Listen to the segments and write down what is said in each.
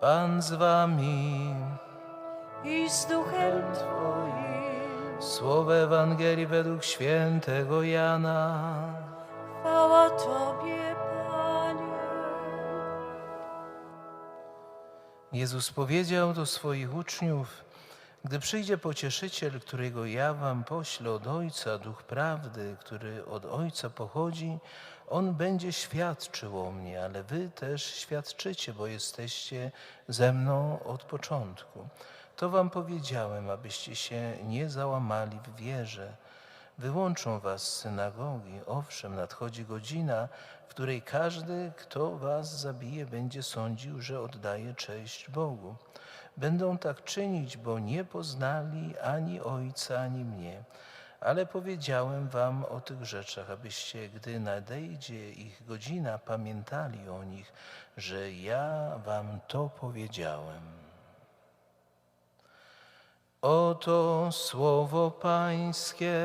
Pan z wami. i z duchem Twoim. Słowo Ewangelii według świętego Jana. Chwała Tobie, Panie. Jezus powiedział do swoich uczniów: Gdy przyjdzie pocieszyciel, którego ja wam poślę od Ojca, duch prawdy, który od Ojca pochodzi, on będzie świadczył o mnie, ale wy też świadczycie, bo jesteście ze mną od początku. To wam powiedziałem, abyście się nie załamali w wierze. Wyłączą was z synagogi. Owszem, nadchodzi godzina, w której każdy, kto was zabije, będzie sądził, że oddaje cześć Bogu. Będą tak czynić, bo nie poznali ani Ojca, ani mnie. Ale powiedziałem wam o tych rzeczach, abyście, gdy nadejdzie ich godzina, pamiętali o nich, że ja wam to powiedziałem. Oto słowo Pańskie.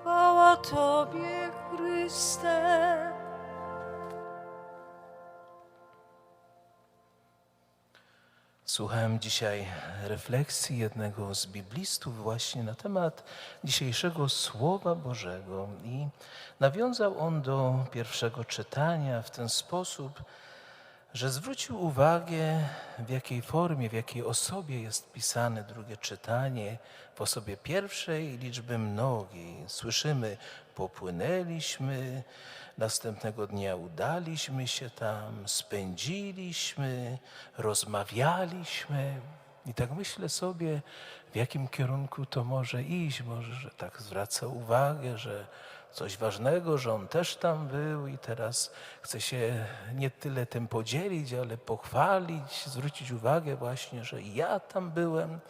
Chwała Tobie, Chryste. Słuchałem dzisiaj refleksji jednego z biblistów właśnie na temat dzisiejszego Słowa Bożego i nawiązał on do pierwszego czytania w ten sposób, że zwrócił uwagę, w jakiej formie, w jakiej osobie jest pisane drugie czytanie, w osobie pierwszej liczby mnogiej. Słyszymy, popłynęliśmy, następnego dnia udaliśmy się tam, spędziliśmy, rozmawialiśmy. I tak myślę sobie, w jakim kierunku to może iść. Może, że tak zwraca uwagę, że coś ważnego, że on też tam był i teraz chce się nie tyle tym podzielić, ale pochwalić, zwrócić uwagę właśnie, że ja tam byłem.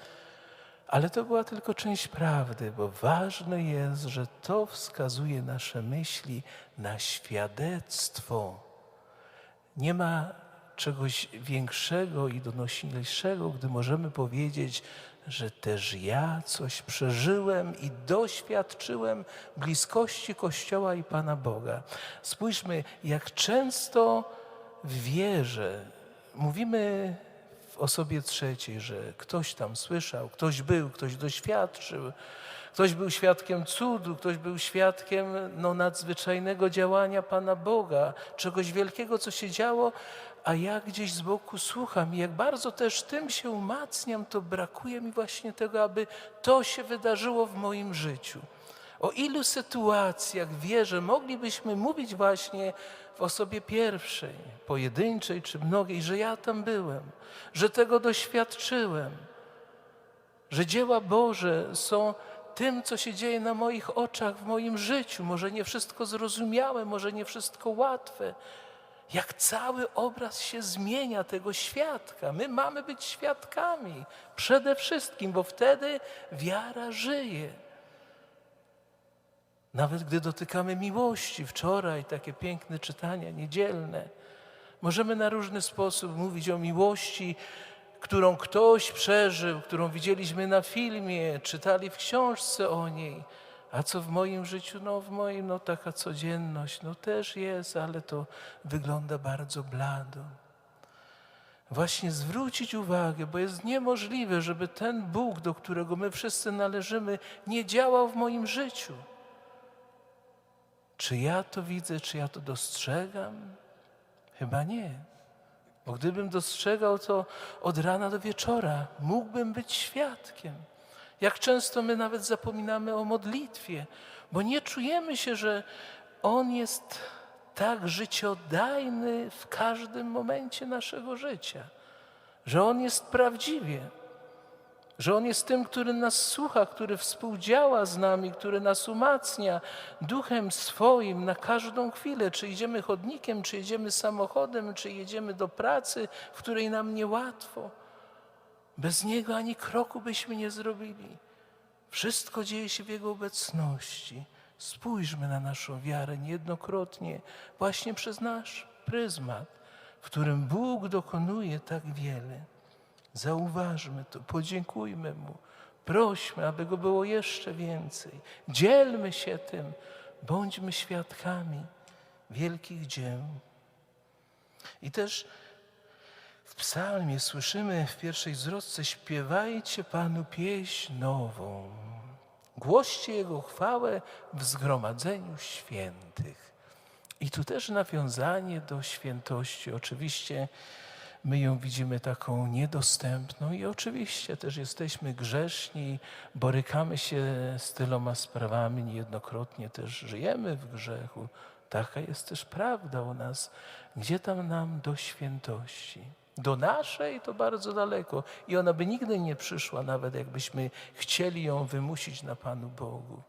Ale to była tylko część prawdy, bo ważne jest, że to wskazuje nasze myśli na świadectwo. Nie ma czegoś większego i donośniejszego, gdy możemy powiedzieć, że też ja coś przeżyłem i doświadczyłem bliskości Kościoła i Pana Boga. Spójrzmy, jak często w wierze mówimy w osobie trzeciej, że ktoś tam słyszał, ktoś był, ktoś doświadczył, ktoś był świadkiem cudu, ktoś był świadkiem no, nadzwyczajnego działania Pana Boga, czegoś wielkiego, co się działo, a ja gdzieś z boku słucham i jak bardzo też tym się umacniam, to brakuje mi właśnie tego, aby to się wydarzyło w moim życiu. O ilu sytuacjach wierzę, moglibyśmy mówić właśnie w osobie pierwszej, pojedynczej czy mnogiej, że ja tam byłem, że tego doświadczyłem, że dzieła Boże są tym, co się dzieje na moich oczach, w moim życiu. Może nie wszystko zrozumiałe, może nie wszystko łatwe. Jak cały obraz się zmienia tego świadka. My mamy być świadkami przede wszystkim, bo wtedy wiara żyje. Nawet gdy dotykamy miłości, wczoraj takie piękne czytania niedzielne, możemy na różny sposób mówić o miłości, którą ktoś przeżył, którą widzieliśmy na filmie, czytali w książce o niej. A co w moim życiu? No w moim, no taka codzienność, no też jest, ale to wygląda bardzo blado. Właśnie zwrócić uwagę, bo jest niemożliwe, żeby ten Bóg, do którego my wszyscy należymy, nie działał w moim życiu. Czy ja to widzę, czy ja to dostrzegam? Chyba nie. Bo gdybym dostrzegał to od rana do wieczora, mógłbym być świadkiem. Jak często my nawet zapominamy o modlitwie, bo nie czujemy się, że On jest tak życiodajny w każdym momencie naszego życia, że On jest prawdziwie że On jest tym, który nas słucha, który współdziała z nami, który nas umacnia duchem swoim na każdą chwilę. Czy idziemy chodnikiem, czy jedziemy samochodem, czy jedziemy do pracy, w której nam niełatwo. Bez Niego ani kroku byśmy nie zrobili. Wszystko dzieje się w Jego obecności. Spójrzmy na naszą wiarę niejednokrotnie właśnie przez nasz pryzmat, w którym Bóg dokonuje tak wiele. Zauważmy to, podziękujmy Mu, prośmy, aby Go było jeszcze więcej. Dzielmy się tym, bądźmy świadkami wielkich dzieł. I też W psalmie słyszymy w pierwszej zwrotce śpiewajcie Panu pieśń nową. Głoście Jego chwałę w zgromadzeniu świętych. I tu też nawiązanie do świętości. Oczywiście my ją widzimy taką niedostępną i oczywiście też jesteśmy grzeszni, borykamy się z tyloma sprawami, niejednokrotnie też żyjemy w grzechu. Taka jest też prawda o nas. Gdzie tam nam do świętości? Do naszej to bardzo daleko i ona by nigdy nie przyszła, nawet jakbyśmy chcieli ją wymusić na Panu Bogu.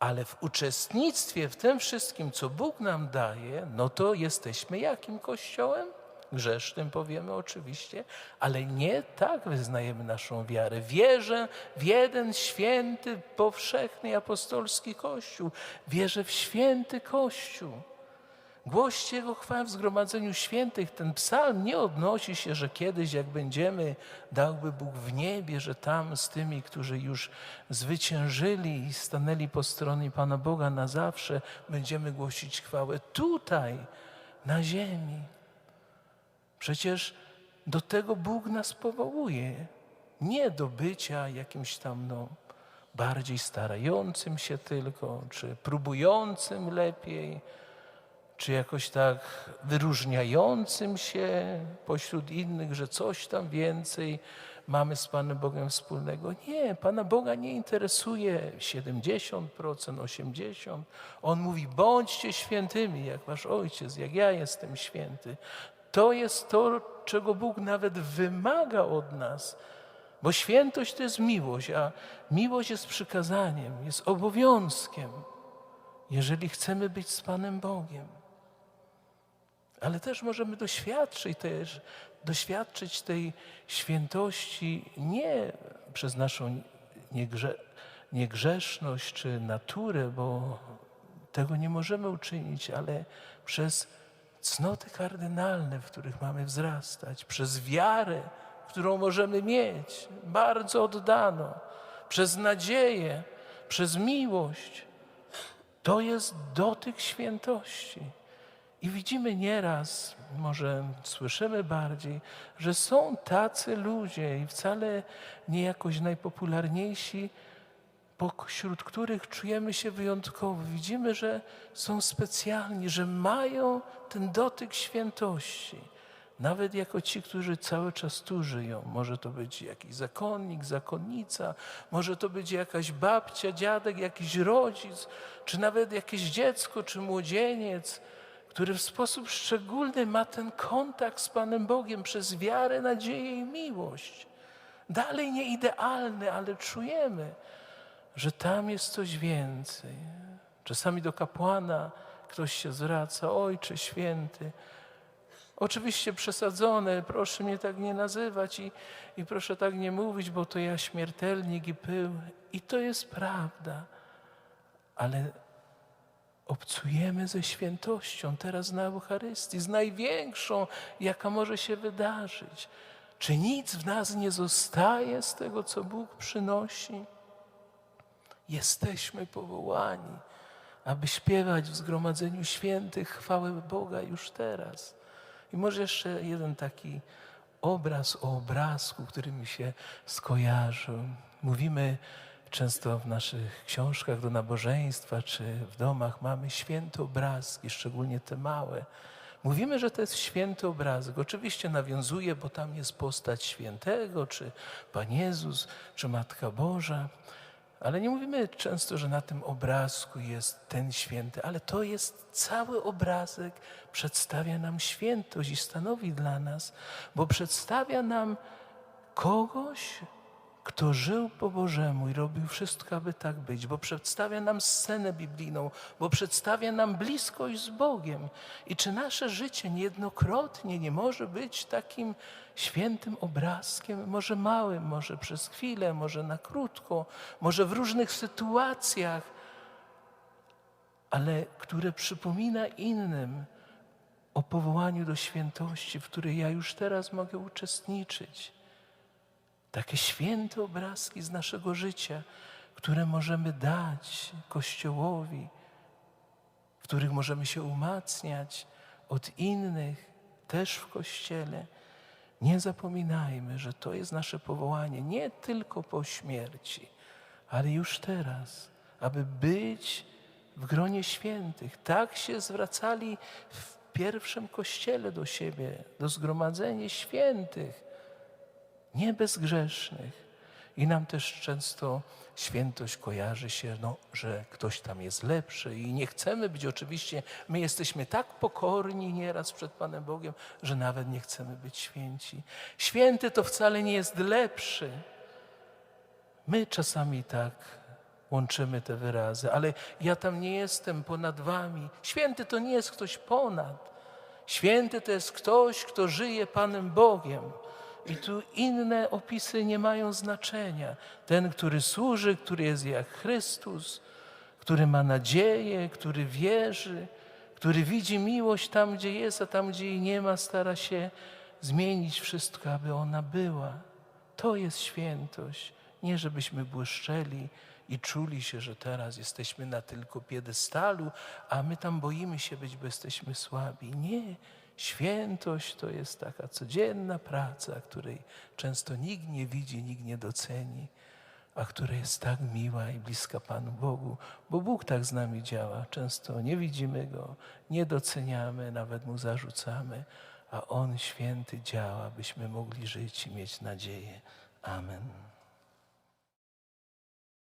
Ale w uczestnictwie w tym wszystkim, co Bóg nam daje, no to jesteśmy jakim kościołem? Grzesznym powiemy oczywiście, ale nie tak wyznajemy naszą wiarę. Wierzę w jeden święty, powszechny apostolski Kościół. Wierzę w święty Kościół. Głoście Jego chwałę w zgromadzeniu świętych. Ten psalm nie odnosi się, że kiedyś, jak będziemy, dałby Bóg w niebie, że tam z tymi, którzy już zwyciężyli i stanęli po stronie Pana Boga na zawsze, będziemy głosić chwałę tutaj, na ziemi. Przecież do tego Bóg nas powołuje. Nie do bycia jakimś tam no, bardziej starającym się tylko, czy próbującym lepiej, czy jakoś tak wyróżniającym się pośród innych, że coś tam więcej mamy z Panem Bogiem wspólnego. Nie, Pana Boga nie interesuje 70%, 80%. On mówi: bądźcie świętymi, jak wasz ojciec, jak ja jestem święty. To jest to, czego Bóg nawet wymaga od nas. Bo świętość to jest miłość, a miłość jest przykazaniem, jest obowiązkiem, jeżeli chcemy być z Panem Bogiem. Ale też możemy doświadczyć, też, doświadczyć tej świętości nie przez naszą niegrze, niegrzeszność czy naturę, bo tego nie możemy uczynić, ale przez cnoty kardynalne, w których mamy wzrastać, przez wiarę, którą możemy mieć, bardzo oddaną, przez nadzieję, przez miłość. To jest dotyk świętości. I widzimy nieraz, może słyszymy bardziej, że są tacy ludzie i wcale nie jakoś najpopularniejsi, pośród których czujemy się wyjątkowo. Widzimy, że są specjalni, że mają ten dotyk świętości. Nawet jako ci, którzy cały czas tu żyją. Może to być jakiś zakonnik, zakonnica, może to być jakaś babcia, dziadek, jakiś rodzic, czy nawet jakieś dziecko, czy młodzieniec, który w sposób szczególny ma ten kontakt z Panem Bogiem przez wiarę, nadzieję i miłość. Dalej nie idealny, ale czujemy, że tam jest coś więcej. Czasami do kapłana ktoś się zwraca, Ojcze Święty. Oczywiście przesadzone, proszę mnie tak nie nazywać i, i proszę tak nie mówić, bo to ja śmiertelnik i pył. I to jest prawda, ale obcujemy ze świętością teraz na Eucharystii, z największą, jaka może się wydarzyć. Czy nic w nas nie zostaje z tego, co Bóg przynosi? Jesteśmy powołani, aby śpiewać w zgromadzeniu świętych chwałę Boga już teraz. I może jeszcze jeden taki obraz o obrazku, który mi się skojarzył. Mówimy często w naszych książkach do nabożeństwa czy w domach mamy święte obrazki, szczególnie te małe. Mówimy, że to jest święty obrazek. Oczywiście nawiązuje, bo tam jest postać świętego, czy Pan Jezus, czy Matka Boża. Ale nie mówimy często, że na tym obrazku jest ten święty, ale to jest cały obrazek, przedstawia nam świętość i stanowi dla nas, bo przedstawia nam kogoś, kto żył po Bożemu i robił wszystko, aby tak być, bo przedstawia nam scenę biblijną, bo przedstawia nam bliskość z Bogiem. I czy nasze życie niejednokrotnie nie może być takim świętym obrazkiem, może małym, może przez chwilę, może na krótko, może w różnych sytuacjach, ale które przypomina innym o powołaniu do świętości, w której ja już teraz mogę uczestniczyć takie święte obrazki z naszego życia, które możemy dać Kościołowi, w których możemy się umacniać od innych, też w Kościele. Nie zapominajmy, że to jest nasze powołanie nie tylko po śmierci, ale już teraz, aby być w gronie świętych. Tak się zwracali w pierwszym kościele do siebie, do zgromadzenia świętych, nie bezgrzesznych. I nam też często świętość kojarzy się, no, że ktoś tam jest lepszy i nie chcemy być oczywiście, my jesteśmy tak pokorni nieraz przed Panem Bogiem, że nawet nie chcemy być święci. Święty to wcale nie jest lepszy. My czasami tak łączymy te wyrazy, ale ja tam nie jestem ponad wami. Święty to nie jest ktoś ponad. Święty to jest ktoś, kto żyje Panem Bogiem. I tu inne opisy nie mają znaczenia. Ten, który służy, który jest jak Chrystus, który ma nadzieję, który wierzy, który widzi miłość tam, gdzie jest, a tam, gdzie jej nie ma, stara się zmienić wszystko, aby ona była. To jest świętość. Nie żebyśmy błyszczeli i czuli się, że teraz jesteśmy na tylko piedestalu, a my tam boimy się być, bo jesteśmy słabi. Nie. Świętość to jest taka codzienna praca, której często nikt nie widzi, nikt nie doceni, a która jest tak miła i bliska Panu Bogu, bo Bóg tak z nami działa. Często nie widzimy Go, nie doceniamy, nawet Mu zarzucamy, a On święty działa, byśmy mogli żyć i mieć nadzieję. Amen.